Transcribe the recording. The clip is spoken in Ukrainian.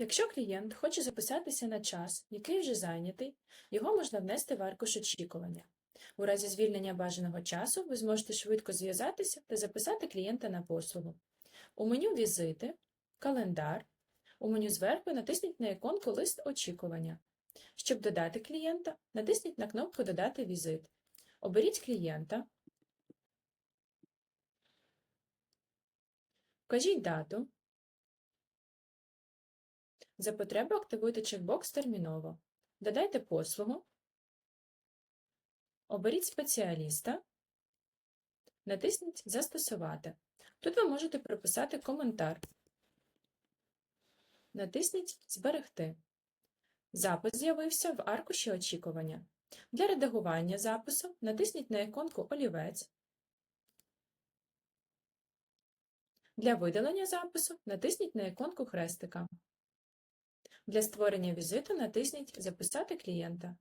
Якщо клієнт хоче записатися на час, який вже зайнятий, його можна внести в аркуш очікування. У разі звільнення бажаного часу ви зможете швидко зв'язатися та записати клієнта на послугу. У меню Візити, Календар. У меню зверху натисніть на іконку Лист очікування. Щоб додати клієнта, натисніть на кнопку Додати візит. Оберіть клієнта. Вкажіть дату. За потреби активуйте чекбокс терміново. Додайте послугу. Оберіть спеціаліста. Натисніть Застосувати. Тут ви можете прописати коментар. Натисніть Зберегти. Запис з'явився в аркуші очікування. Для редагування запису натисніть на іконку Олівець. Для видалення запису натисніть на іконку хрестика. Для створення візиту натисніть Записати клієнта.